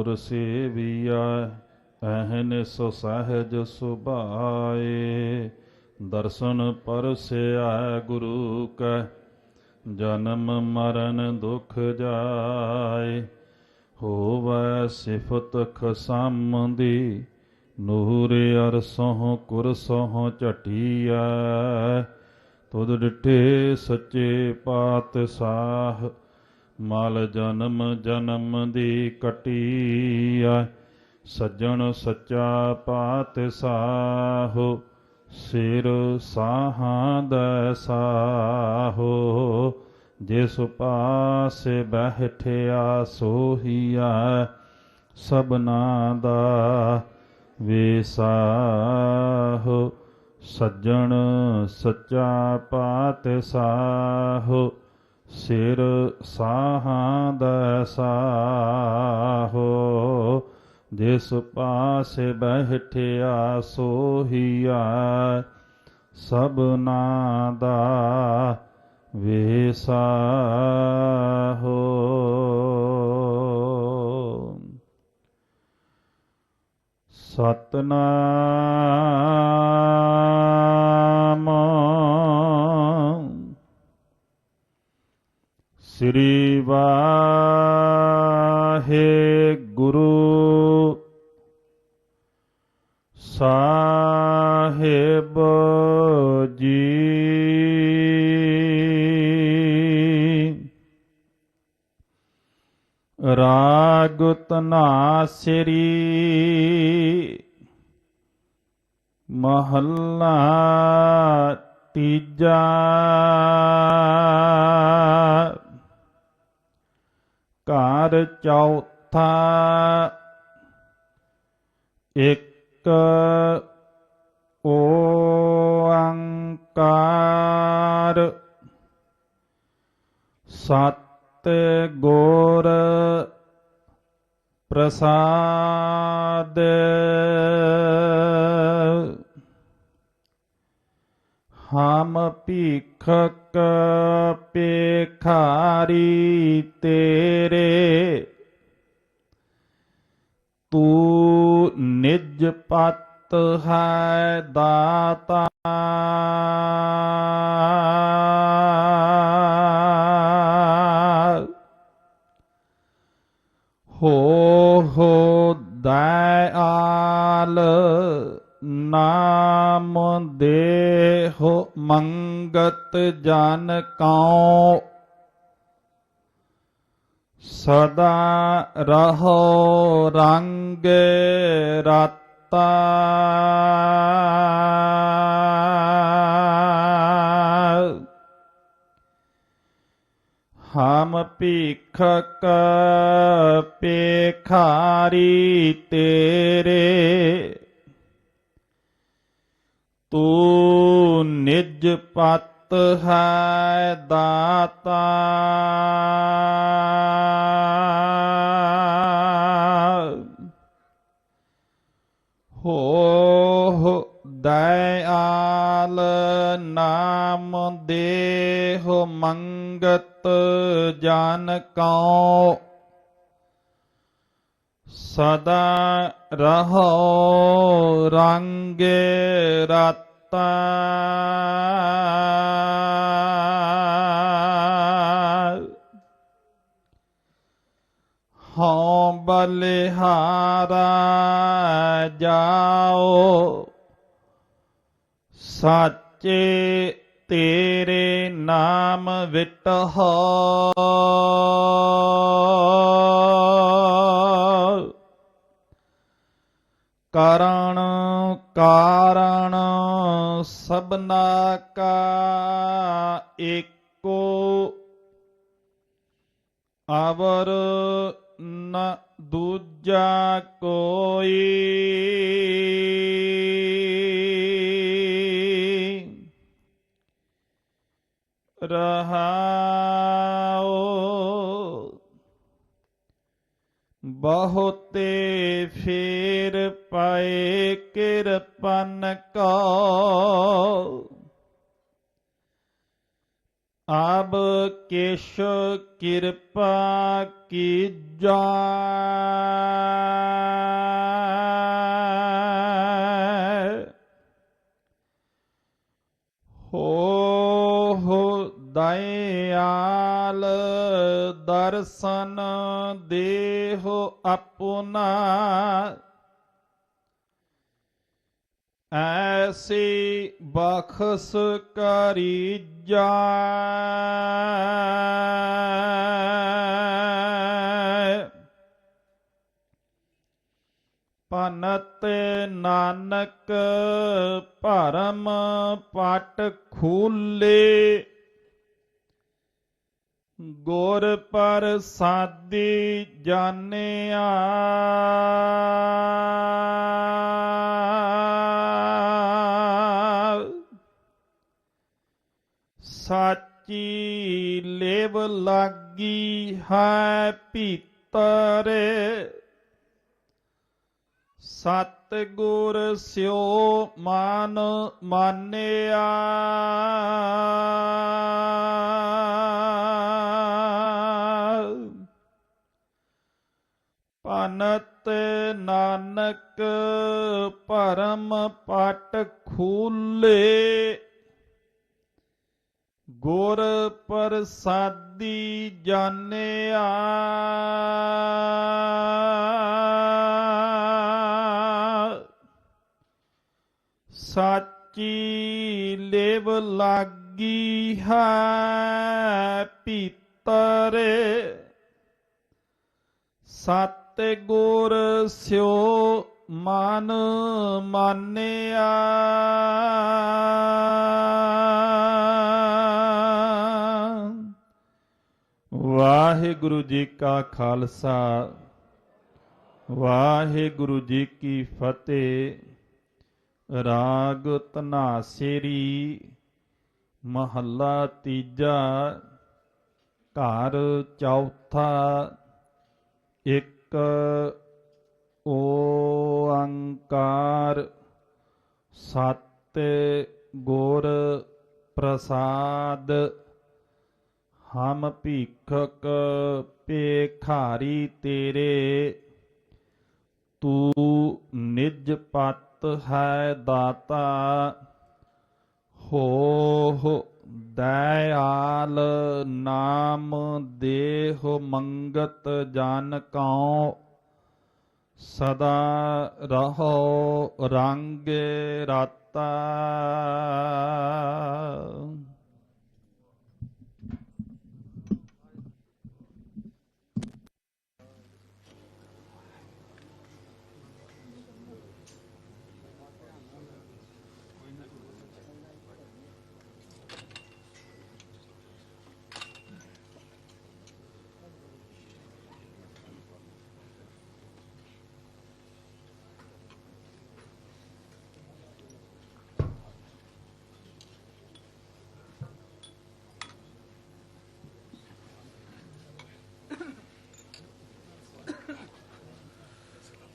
ਗੁਰ ਸੇਵੀਆ ਅਹਨਿਸ ਸਹਿਜ ਸੁਭਾਏ। ਦਰਸ਼ਨ ਪਰਸਿਆ ਗੁਰੂ ਕੈ, ਜਨਮ ਮਰਨ ਦੁਖ ਜਾਏ। ਹੋਵੈ ਸਿਫਤ ਖਸਮ ਦੀ ਨੂਰ ਅਰਸੋਂ ਕੁਰਸੋਂ ਝਟੀਐ। ਤੁਧ ਡਿਠੇ ਸੱਚੇ ਪਾਤਸ਼ਾਹ ਮਲ ਜਨਮ ਜਨਮ ਦੀ ਕਟੀਐ, ਸੱਜਣ ਸੱਚਾ ਪਾਤ ਪਾਤਸ਼ਾਹ ਸਿਰ ਸਾਹਾਂ ਦਾ ਸਾਹੋ, ਜਿਸ ਪਾਸੇ ਬਹਿਠਿਆ ਸੋਹੀਆ ਸਬਨਾ ਦਾ ਵਿਸਾਹੋ ਸੱਜਣ ਸੱਚਾ ਪਾਤਸ਼ਾਹ ਸਿਰ ਸਾਹਾਂ ਦਾ ਸਾਹੋ ਜਿਸ ਪਾਸੇ ਬਹਿਠਿਆ ਸੋਹੀਆ ਸਬਨਾ ਦਾ ਵਿਸਾਹੋ। ਸਤਨਾਮ ਸ੍ਰੀ ਵਾਹਿਗੁਰੂ ਸਾਹਿਬ ਜੀ। ਰਾਗ ਤਨਾਸਰੀ ਮਹੱਲਾ ਤੀਜਾ ਘਰ ਚੌਥਾ ਇੱਕ ਓੰਕਾਰ ਸਤ ਗੁਰ ਪ੍ਰਸਾਦ। ਹਮ ਭੀਖਕ ਪੇਖਾਰੀ ਤੇਰੇ। ਤੂੰ ਨਿਜ ਪਤ ਹੈ ਦਾਤਾ। ਜਨ ਕਉ ਸਦਾ ਰਹੋ ਰੰਗ ਰਤਾ। ਹਮ ਭੀਖਕ ਪੇਖਾਰੀ ਤੇਰੇ ਤੂੰ ਨਿਜ ਪਤ ਹੈ ਦਾਤਾ। ਹੋ ਦਇਆਲ ਨਾਮ ਦੇਹ ਮੰਗਤ ਜਨ ਕਉ। ਸਦਾ ਰਹੋ ਰੰਗੇ ਰਤਾ ਹਉ ਬਲਿਹਾਰਾ ਜਾਓ। ਸਾਚੇ ਤੇਰੇ ਨਾਮ ਵਿਟਹੁ ਕਰਣ ਕਾਰਣ ਸਬਨਾ ਕਾ ਏਕੋ ਅਵਰ ਨ ਦੂਜਾ ਕੋਈ। ਰਹਾਉ ਬਹੁਤੇ ਫੇਰ ਪਾਏ ਕਿਰਪਨ ਕੋ। ਆਬ ਕੇਸ਼ ਕਿਰਪਾ ਕੀ ਜਾ ਹੋ ਹੋ ਦਇਆਲ ਦਰਸ਼ਨ ਦੇਹੁ ਆਪਣਾ। ਐਸੀ ਬਖਸ ਕਰੀ ਜਾਏ ਪਨਤ ਨਾਨਕ ਭਰਮ ਪਟ ਖੂਲੇ। ਗੁਰ ਪਰ ਸਾਦੀ ਜਾਣਿਆ। ਸਾਚੀ ਲੇਵ ਲਾਗੀ ਹੈ ਭੀਤਰ। ਸਤ ਗੁਰ ਸਿਓ ਮਾਨ ਮਾਨਿਆ। ਪਨਤ ਨਾਨਕ ਪਰਮ ਪਟ ਖੂਲੇ। ਗੁਰ ਪ੍ਰਸਾਦੀ ਜਾਣਿਆ। ਸਾਚੀ ਲੇਵ ਲਾਗੀ ਹੈ ਭੀਤਰ ਸਤ ਗੁਰ ਸਿਓ ਮਨ ਮਾਨਿਆ। ਵਾਹਿਗੁਰੂ ਜੀ ਕਾ ਖਾਲਸਾ, ਵਾਹਿਗੁਰੂ ਜੀ ਕੀ ਫਤਿਹ। ਰਾਗ ਤਨਾਸ਼ੇਰੀ ਮਹੱਲਾ ਤੀਜਾ, ਘਰ ਚੌਥਾ, ਇੱਕ ਓੰਕਾਰ ਸਤ ਗੁਰ ਪ੍ਰਸਾਦ ਹਮ ਭੀਖਕ ਭੇਖਾਰੀ ਤੇਰੇ ਤੂੰ ਨਿਜ ਪਤ ਹੈ ਦਾਤਾ ਹੋ ਦਇਆਲ ਨਾਮ ਦੇਹ ਮੰਗਤ ਜਨ ਕਉ ਸਦਾ ਰਹੋ ਰੰਗ ਰਾਤਾ।